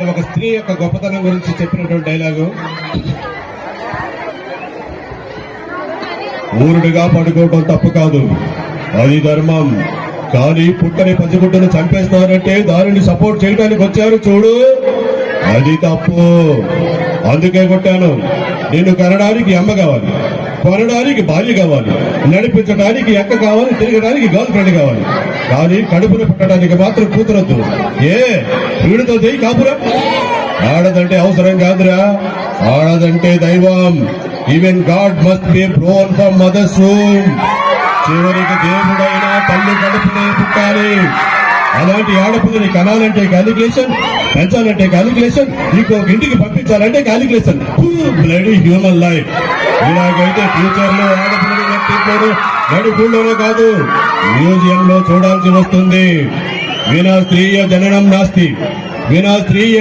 ఒక స్త్రీ యొక్క గొప్పతనం గురించి చెప్పినటువంటి డైలాగు. ఊరుడుగా పడుకోవడం తప్పు కాదు. అది ధర్మం. కానీ పుట్టని పచ్చిగుడ్డను చంపేస్తారంటే దానిని సపోర్ట్ చేయడానికి వచ్చారు చూడు. అది తప్పు. అందుకే కొట్టాను. నేను కనడానికి అమ్మ కావాలి. కొనడానికి భార్య కావాలి. నడిపించడానికి ఎక్క కావాలి. తిరగడానికి గర్ల్ ఫ్రెండ్ కావాలి. కానీ కడుపును పుట్టడానికి మాత్రం కూతురొద్దు. ఏ? వీడితో చేయి కాపురం. ఆడదంటే అవసరం కాదురా. ఆడదంటే దైవం. Even God must be born from mother's room చివరికి దేవుడైనా తల్లి కడుపునే పుట్టాలి. అలాంటి ఆడపిల్లని కనాలంటే క్యాలిక్యులేషన్ పెంచాలంటే క్యాలిక్యులేషన్ ఇంకొక ఇంటికి పంపించాలంటే క్యాలిక్యులేషన్ బ్లడీ హ్యూమన్ లైఫ్ ఇలాగైతే ఫ్యూచర్లో ఆడపిల్లని వ్యక్తిత్వాలు కాదు. మ్యూజియం లో చూడాల్సి వస్తుంది. వినా స్త్రీయ జననం నాస్తి. వినా